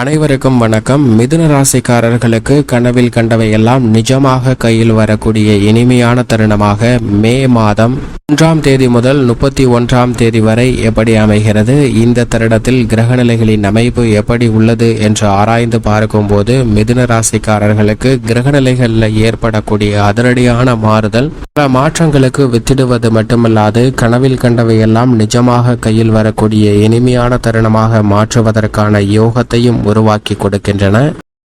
அனைவருக்கும் வணக்கம். மிதுன ராசிக்காரர்களுக்கு கனவில் கண்டவை எல்லாம் நிஜமாக கையில் வரக்கூடிய இனிமையான தருணமாக மே மாதம் ஒன்றாம் தேதி முதல் முப்பத்தி ஒன்றாம் தேதி வரை எப்படி அமைகிறது? இந்த தருணத்தில் கிரகநிலைகளின் அமைப்பு எப்படி உள்ளது என்று ஆராய்ந்து பார்க்கும்போது மிதுன ராசிக்காரர்களுக்கு கிரகநிலைகளில் ஏற்படக்கூடிய அதிரடியான மாறுதல் பல மாற்றங்களுக்கு வித்திடுவது மட்டுமல்லாது கனவில் கண்டவை எல்லாம் நிஜமாக கையில் வரக்கூடிய இனிமையான தருணமாக மாற்றுவதற்கான யோகத்தையும் உருவாக்கி கொடுக்கின்றன.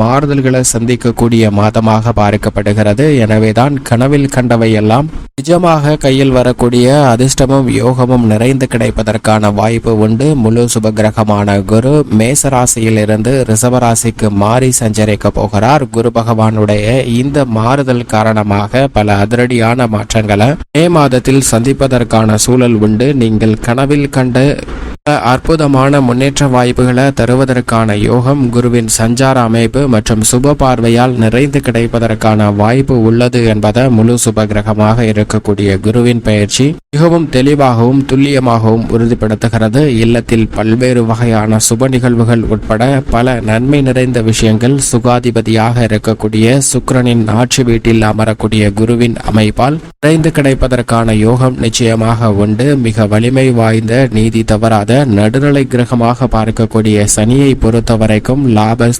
மாறுதல்களை சந்திக்கக்கூடிய மாதமாக பார்க்கப்படுகிறது எனவேதான் கனவில் கண்டவை எல்லாம் நிஜமாக கையில் வரக்கூடிய அதிர்ஷ்டமும் யோகமும் நிறைந்து கிடைப்பதற்கான வாய்ப்பு உண்டு. முழு சுபகிரகமான குரு மேசராசியிலிருந்து ரிஷபராசிக்கு மாறி சஞ்சரிக்க போகிறார். குரு பகவானுடைய இந்த மாறுதல் காரணமாக பல அதிரடியான மாற்றங்களை மே மாதத்தில் சந்திப்பதற்கான சூழல் உண்டு. நீங்கள் கனவில் கண்டு அற்புதமான முன்னேற்ற வாய்ப்புகளை தருவதற்கான யோகம் குருவின் சஞ்சார அமைப்பு மற்றும் சுப பார்வையால் நிறைந்து கிடைப்பதற்கான வாய்ப்பு உள்ளது என்பதை முழு சுப கிரகமாக இருக்கக்கூடிய குருவின் பயிற்சி மிகவும் தெளிவாகவும் துல்லியமாகவும் உறுதிப்படுத்துகிறது. இல்லத்தில் பல்வேறு வகையான சுப நிகழ்வுகள் உட்பட பல நன்மை நிறைந்த விஷயங்கள் சுகாதிபதியாக இருக்கக்கூடிய சுக்கரனின் ஆட்சி வீட்டில் அமரக்கூடிய குருவின் அமைப்பால் நிறைந்து கிடைப்பதற்கான யோகம் நிச்சயமாக உண்டு. மிக வலிமை வாய்ந்த நீதி தவறாத நடுநிலை கிரகமாக பார்க்கக்கூடிய சனியை பொறுத்தவரைக்கும் லாப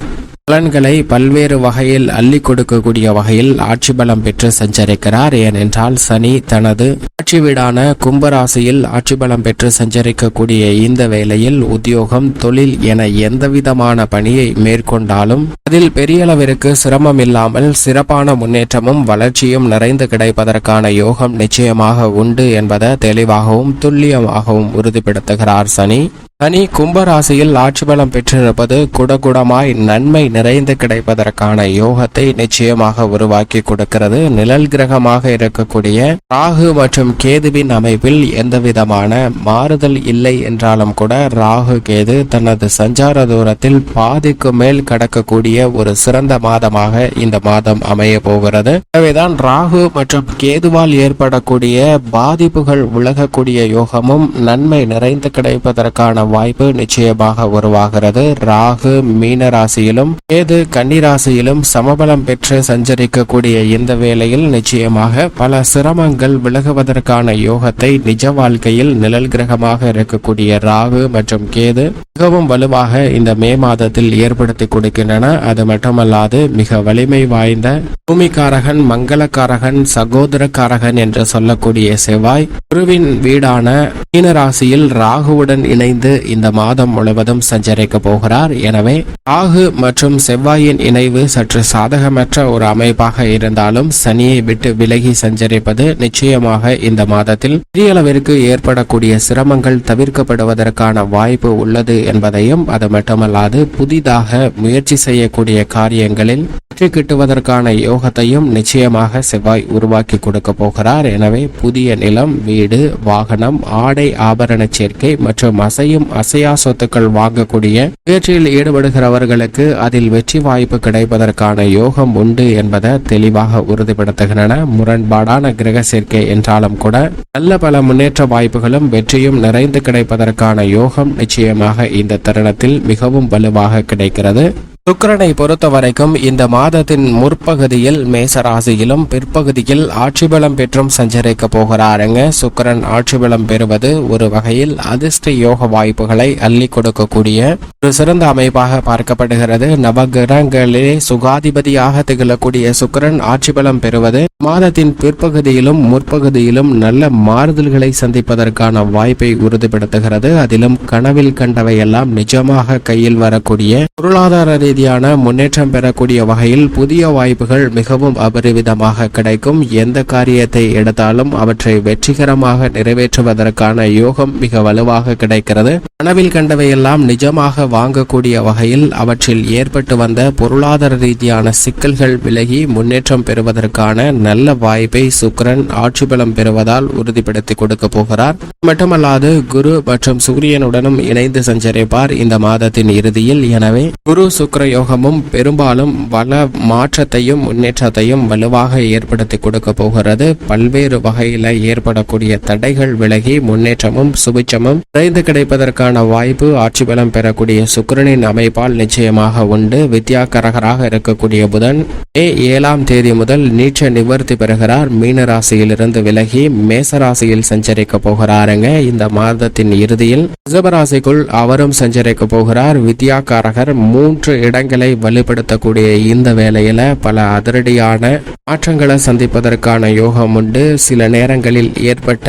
பலன்களை பல்வேறு வகையில் அள்ளி கொடுக்கக்கூடிய வகையில் ஆட்சி பலம் பெற்று சஞ்சரிக்கிறார். ஏனென்றால் சனி தனது ஆட்சி வீடான கும்பராசியில் ஆட்சி பலம் பெற்று சஞ்சரிக்கக்கூடிய இந்த வேளையில் உத்தியோகம் தொழில் என எந்தவிதமான பணியை மேற்கொண்டாலும் அதில் பெரிய அளவிற்கு சிரமம் இல்லாமல் சிறப்பான முன்னேற்றமும் வளர்ச்சியும் நிறைந்து கிடைப்பதற்கான யோகம் நிச்சயமாக உண்டு என்பதை தெளிவாகவும் துல்லியமாகவும் உறுதிப்படுத்துகிறார் சனி. சனி கும்பராசியில் ஆட்சி பலம் பெற்றிருப்பது குடகுடமாய் நன்மை நிறைந்து கிடைப்பதற்கான யோகத்தை நிச்சயமாக உருவாக்கி கொடுக்கிறது. நிழல் கிரகமாக இருக்கக்கூடிய ராகு மற்றும் கேதுவின் அமைப்பில் எந்தவிதமான மாறுதல் இல்லை என்றாலும் கூட ராகு கேது தனது சஞ்சார தூரத்தில் பாதிக்கு மேல் கடக்கக்கூடிய ஒரு சிறந்த மாதமாக இந்த மாதம் அமைய போகிறது. எனவேதான் ராகு மற்றும் கேதுவால் ஏற்படக்கூடிய பாதிப்புகள் விலகக்கூடிய யோகமும் நன்மை நிறைந்து கிடைப்பதற்கான வாய்ப்பு நிச்சயமாக உருவாகிறது. ராகு மீன ராசியிலும் கேது கன்னிராசியிலும் சமபலம் பெற்று சஞ்சரிக்கக்கூடிய இந்த வேளையில் நிச்சயமாக பல சிரமங்கள் விலகுவதற்கான யோகத்தை நிஜ வாழ்க்கையில் நிழல் கிரகமாக இருக்கக்கூடிய ராகு மற்றும் கேது மிகவும் வலுவாக இந்த மே மாதத்தில் ஏற்படுத்தி கொடுக்கின்றன. அது மட்டுமல்லாது மிக வலிமை வாய்ந்த பூமிக்காரகன் மங்களக்காரகன் சகோதரக்காரகன் என்று சொல்லக்கூடிய செவ்வாய் குருவின் வீடான மீனராசியில் ராகுவுடன் இணைந்து இந்த மாதம் முழுவதும் சஞ்சரிக்க போகிறார். எனவே ராகு மற்றும் செவ்வாயின் இணைவு சற்று சாதகமற்ற ஒரு அமைப்பாக இருந்தாலும் சனியை விட்டு விலகி சஞ்சரிப்பது நிச்சயமாக இந்த மாதத்தில் பெரிய அளவிற்கு ஏற்படக்கூடிய சிரமங்கள் தவிர்க்கப்படுவதற்கான வாய்ப்பு உள்ளது என்பதையும் அது மட்டுமல்லாது புதிதாக முயற்சி செய்யக்கூடிய காரியங்களில் வெற்றி கிட்டுவதற்கான யோகத்தையும் நிச்சயமாக செவ்வாய் உருவாக்கி கொடுக்க போகிறார். எனவே புதிய நிலம் வீடு வாகனம் ஆடை ஆபரண சேர்க்கை மற்றும் அசையும் அசையா சொத்துக்கள் வாங்கக்கூடிய முயற்சியில் ஈடுபடுகிறவர்களுக்கு அதில் வெற்றி வாய்ப்பு கிடைப்பதற்கான யோகம் உண்டு என்பதை தெளிவாக உறுதிப்படுத்துகின்றன. முரண்பாடான கிரக சேர்க்கை என்றாலும் கூட நல்ல பல முன்னேற்ற வாய்ப்புகளும் வெற்றியும் நிறைந்து கிடைப்பதற்கான யோகம் நிச்சயமாக இந்த தருணத்தில் மிகவும் வலுவாக கிடைக்கிறது. சுக்கிரனை பொறுத்த வரைக்கும் இந்த மாதத்தின் முற்பகுதியில் மேசராசியிலும் பிற்பகுதியில் ஆட்சி பலம் பெற்றும் சஞ்சரிக்க போகிறாருங்க. சுக்கிரன் ஆட்சி பலம் பெறுவது ஒரு வகையில் அதிர்ஷ்ட யோக வாய்ப்புகளை அள்ளி கொடுக்கக்கூடிய ஒரு சிறந்த அமைப்பாக பார்க்கப்படுகிறது. நவகிரகங்களிலே சுகாதிபதியாக திகழக்கூடிய சுக்கரன் ஆட்சி பலம் பெறுவது மாதத்தின் பிற்பகுதியிலும் முற்பகுதியிலும் நல்ல மாறுதல்களை சந்திப்பதற்கான வாய்ப்பை உறுதிப்படுத்துகிறது. அதிலும் கனவில் கண்டவையெல்லாம் நிஜமாக கையில் வரக்கூடிய பொருளாதார ரீதியான முன்னேற்றம் பெறக்கூடிய வகையில் புதிய வாய்ப்புகள் மிகவும் அபரிவிதமாக கிடைக்கும். எந்த காரியத்தை எடுத்தாலும் அவற்றை வெற்றிகரமாக நிறைவேற்றுவதற்கான யோகம் மிக வலுவாக கிடைக்கிறது. கனவில் கண்டவையெல்லாம் நிஜமாக வாங்கக்கூடிய வகையில் அவற்றில் ஏற்பட்டு வந்த பொருளாதார ரீதியான சிக்கல்கள் விலகி முன்னேற்றம் பெறுவதற்கான நல்ல வாய்ப்பை சுக்கிரன் ஆட்சி பலம் பெறுவதால் உறுதிப்படுத்தி கொடுக்க போகிறார். மட்டுமல்லாது குரு மற்றும் சூரியனுடனும் இணைந்து சஞ்சரிப்பார் இந்த மாதத்தின் இறுதியில். எனவே குரு சுக்கிர யோகமும் பெரும்பாலும் வள மாற்றத்தையும் முன்னேற்றத்தையும் வலுவாக ஏற்படுத்தி கொடுக்க போகிறது. பல்வேறு வகையில ஏற்படக்கூடிய தடைகள் விலகி முன்னேற்றமும் சுபிச்சமும் விரைந்து கிடைப்பதற்கான வாய்ப்பு ஆட்சி பலம் பெறக்கூடிய சுக்கிரனின் அமைப்பால் நிச்சயமாக உண்டு. வித்யாகரகராக இருக்கக்கூடிய புதன் மே ஏழாம் தேதி முதல் நீச்ச நிவர்த்தி பெறுகிறார். மீன ராசியிலிருந்து விலகி மேச ராசியில் சஞ்சரிக்க போகிறாருங்க. இந்த மாதத்தின் இறுதியில் ரிசபராசிக்குள் அவரும் சஞ்சரிக்க போகிறார். வித்யாகாரகர் மூன்று இடங்களை வலுப்படுத்தக்கூடிய இந்த வேளையில பல அதிரடியான மாற்றங்களை சந்திப்பதற்கான யோகம் உண்டு. சில நேரங்களில் ஏற்பட்ட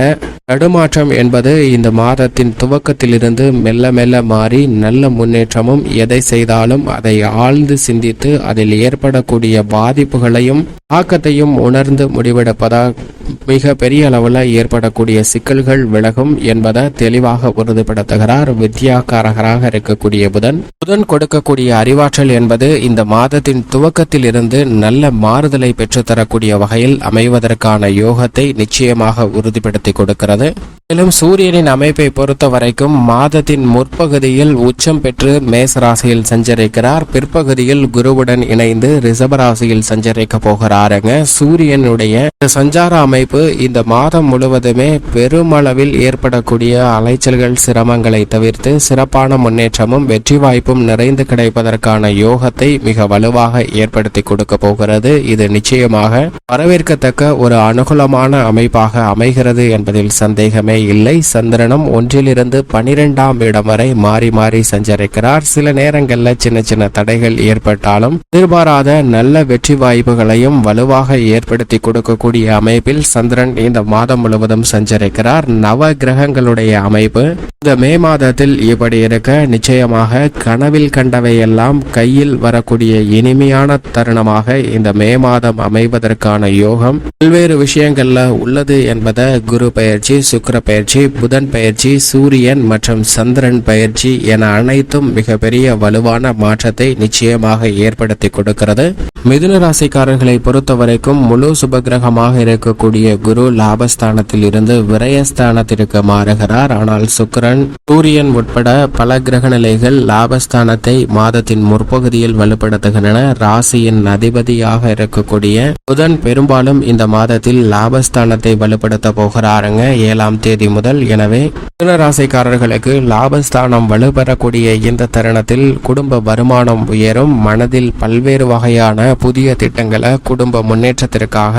தடுமாற்றம் என்பது இந்த மாதத்தின் துவக்கத்திலிருந்து மெல்ல மெல்ல மாறி நல்ல முன்னேற்றமும் எதை செய்தாலும் அதை ஆழ்ந்து சிந்தித்து அதில் ஏற்படக்கூடிய பாதிப்புகளையும் ஆக்கத்தையும் உணர்ந்து முடிவெடுப்பதால் மிக பெரிய அளவில் ஏற்படக்கூடிய சிக்கல்கள் விலகும் என்பதை தெளிவாக உறுதிப்படுத்துகிறார் வித்யாகாரகராக இருக்கக்கூடிய புதன். புதன் கொடுக்கக்கூடிய அறிவாற்றல் என்பது இந்த மாதத்தின் துவக்கத்தில் இருந்து நல்ல மாறுதலை பெற்றுத்தரக்கூடிய வகையில் அமைவதற்கான யோகத்தை நிச்சயமாக உறுதிப்படுத்தி கொடுக்கிறது. மேலும் சூரியனின் அமைப்பை பொறுத்த வரைக்கும் மாதத்தின் முற்பகுதியில் உச்சம் பெற்று மேசராசியில் சஞ்சரிக்கிறார். பிற்பகுதியில் குருவுடன் இணைந்து ரிஷபராசியில் சஞ்சரிக்க போகிறாருங்க சூரியனுடைய சஞ்சார அமைப்பு இந்த மாதம் முழுவதுமே பெருமளவில் ஏற்படக்கூடிய அலைச்சல்கள் சிரமங்களை தவிர்த்து சிறப்பான முன்னேற்றமும் வெற்றி வாய்ப்பும் நிறைந்து கிடைப்பதற்கான யோகத்தை மிக வலுவாக ஏற்படுத்தி கொடுக்க போகிறது. இது நிச்சயமாக வரவேற்கத்தக்க ஒரு அனுகூலமான அமைப்பாக அமைகிறது என்பதில் சந்தேகமே இல்லை. சந்திரனும் ஒன்றிலிருந்து பனிரெண்டாம் இடம் வரை மாறி மாறி சஞ்சரிக்கிறார். சில நேரங்களில் சின்ன சின்ன தடைகள் ஏற்பட்டாலும் எதிர்பாராத நல்ல வெற்றி வாய்ப்புகளையும் வலுவாக ஏற்படுத்தி கொடுக்கக்கூடிய அமைப்பில் சந்திரன் இந்த மாதம் முழுவதும் சஞ்சரிக்கிறார். நவ கிரகங்களுடைய அமைப்பு இந்த மே மாதத்தில் இப்படி இருக்க நிச்சயமாக கனவில் கண்டவையெல்லாம் கையில் வரக்கூடிய இனிமையான தருணமாக இந்த மே மாதம் அமைவதற்கான யோகம் பல்வேறு விஷயங்கள்ல உள்ளது என்பதை குரு பயிற்சி சுக்கிர பயிற்சி புதன் பயிற்சி சூரியன் மற்றும் சந்திரன் பயிற்சி என அனைத்தும் மிகப்பெரிய வலுவான மாற்றத்தை நிச்சயமாக ஏற்படுத்தி கொடுக்கிறது. மிதுன ராசிக்காரர்களை பொறுத்த வரைக்கும் முழு சுபகிரகமாக இருக்கக்கூடிய குரு லாபஸ்தானத்தில் இருந்து விரயஸ்தானத்திற்கு மாறுகிறார். ஆனால் சுக்கிரன் சூரியன் உட்பட பல கிரக நிலைகள் லாபஸ்தானத்தை மாதத்தின் முற்பகுதியில் வலுப்படுத்துகின்றன. ராசியின் அதிபதியாக இருக்கக்கூடிய புதன் பெரும்பாலும் இந்த மாதத்தில் லாபஸ்தானத்தை வலுப்படுத்த போகிறாருங்க ஏழாம் தேதி முதல். எனவே மிதுன ராசிக்காரர்களுக்கு லாபஸ்தானம் வலுப்பெறக்கூடிய இந்த தருணத்தில் குடும்ப வருமானம் உயரும். மனதில் பல்வேறு வகையான புதிய திட்டங்களை குடும்ப முன்னேற்றத்திற்காக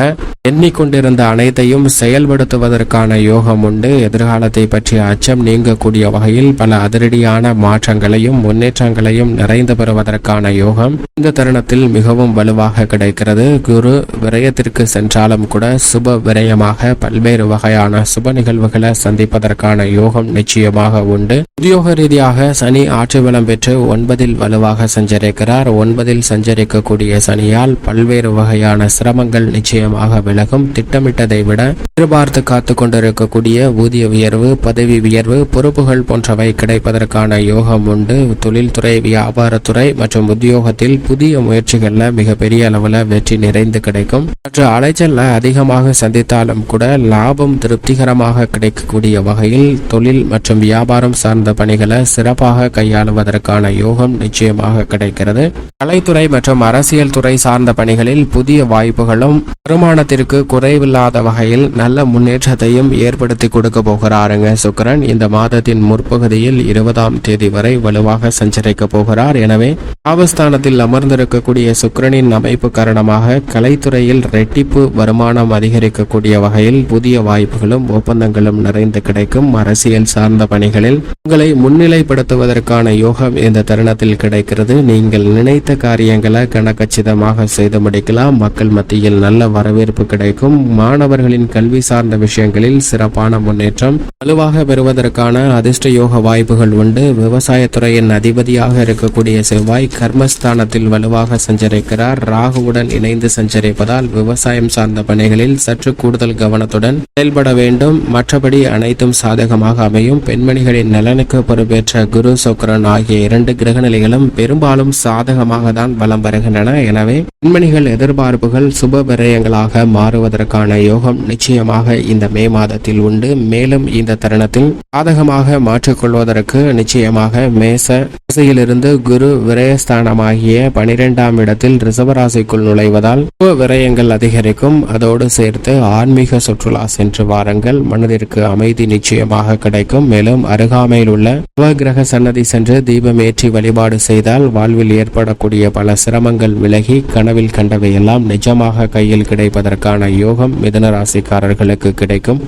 எண்ணிக்கொண்டிருந்த அனைத்தையும் செயல்படுத்துவதற்கான யோகம் உண்டு. எதிர்காலத்தை பற்றிய அச்சம் நீங்கக்கூடிய வகையில் பல அதிரடியான மாற்றங்களையும் முன்னேற்றங்களையும் நிறைந்து பெறுவதற்கான யோகம் இந்த தருணத்தில் மிகவும் வலுவாக கிடைக்கிறது. குரு விரயத்திற்கு சென்றாலும் கூட சுப விரயமாக பல்வேறு வகையான சுப நிகழ்வுகளை சந்திப்பதற்கான யோகம் நிச்சயமாக உண்டு. உத்தியோக ரீதியாக சனி ஆட்சி பலம் பெற்று ஒன்பதில் வலுவாக சஞ்சரிக்கிறார். ஒன்பதில் சஞ்சரிக்கக்கூடிய சனியால் பல்வேறு வகையான சிரமங்கள் நிச்சயமாக விலகும். திட்டமிட்டதை விட எதிர்பார்த்து காத்து கொண்டிருக்கக்கூடிய ஊதிய உயர்வு பதவி உயர்வு பொறுப்புகள் போன்றவை கிடைப்பதற்கான யோகம் உண்டு. தொழில்துறை வியாபாரத்துறை மற்றும் உத்தியோகத்தில் புதிய முயற்சிகள்ல மிகப்பெரிய அளவுல வெற்றி நிறைந்து கிடைக்கும். மற்ற அலைச்சல்ல அதிகமாக சந்தித்தாலும் கூட லாபம் திருப்திகரமாக கிடைக்கக்கூடிய வகையில் தொழில் மற்றும் வியாபாரம் சார்ந்த பணிகளை சிறப்பாக கையாளுவதற்கான யோகம் நிச்சயமாக கிடைக்கிறது. கலைத்துறை மற்றும் அரசியல் துறை சார்ந்த பணிகளில் புதிய வாய்ப்புகளும் வருமானத்திற்கு குறைவில்லாத வகையில் நல்ல முன்னேற்றத்தையும் ஏற்படுத்தி கொடுக்க போகிறாருங்க. சுக்கிரன் இந்த மாதத்தின் முற்பகுதியில் இருபதாம் தேதி வரை வலுவாக சஞ்சரிக்க போகிறார். எனவே ஆவஸ்தானத்தில் அமர்ந்திருக்கக்கூடிய சுக்கிரனின் அமைப்பு காரணமாக கலைத்துறையில் ரெட்டிப்பு வருமானம் அதிகரிக்கக்கூடிய வகையில் புதிய வாய்ப்புகளும் ஒப்பந்தங்களும் நிறைந்து கிடைக்கும். அரசியல் சார்ந்த பணிகளில் உங்களை முன்னிலைப்படுத்துவதற்கான யோகம் இந்த தருணத்தில் கிடைக்கிறது. நீங்கள் நினைத்த காரியங்களை கணக்கச்சிதமாக செய்து முடிக்கலாம். மக்கள் மத்தியில் நல்ல வரவேற்பு கிடைக்கும். மாணவர்களின் கல்வி சார்ந்த விஷயங்களில் சிறப்பான முன்னேற்றம். வலுவாக பெறுவதற்கான அதிர்ஷ்ட யோக வாய்ப்புகள் உண்டு. விவசாயத்துறையின் அதிபதியாக இருக்கக்கூடிய செவ்வாய் கர்மஸ்தானத்தில் வலுவாக சஞ்சரிக்கிறார். ராகுவுடன் இணைந்து சஞ்சரிப்பதால் விவசாயம் சார்ந்த பணிகளில் சற்று கூடுதல் கவனத்துடன் செயல்பட வேண்டும். மற்றபடி அனைத்தும் சாதகமாக அமையும். பெண்மணிகளின் நலனுக்கு பொறுப்பேற்ற குரு சுக்கரன் ஆகிய இரண்டு கிரகநிலைகளும் பெரும்பாலும் சாதகமாக தான் வலம் வருகின்றன. எனவே பெண்மணிகள் எதிர்பார்ப்பு எதிர்பார்ப்புகள் சுப விரயங்களாக மாறுவதற்கான யோகம் நிச்சயமாக இந்த மே மாதத்தில் உண்டு. மேலும் இந்த தருணத்தில் சாதகமாக மாற்றிக்கொள்வதற்கு நிச்சயமாக மேச ராசியிலிருந்து குரு விரயஸ்தானமாகிய பனிரெண்டாம் இடத்தில் ரிசவராசிக்குள் நுழைவதால் சுப விரயங்கள் அதிகரிக்கும். அதோடு சேர்த்து ஆன்மீக சுற்றுலா சென்று வாருங்கள். மனதிற்கு அமைதி நிச்சயமாக கிடைக்கும். மேலும் அருகாமையில் உள்ள நவகிரக சன்னதி சென்று தீபம் ஏற்றி வழிபாடு செய்தால் வாழ்வில் ஏற்படக்கூடிய பல சிரமங்கள் விலகி கனவில் கண்டவையெல்லாம் நிஜமாக கையில் கிடைப்பதற்கான யோகம் மிதுன ராசிக்காரர்களுக்கு கிடைக்கும்.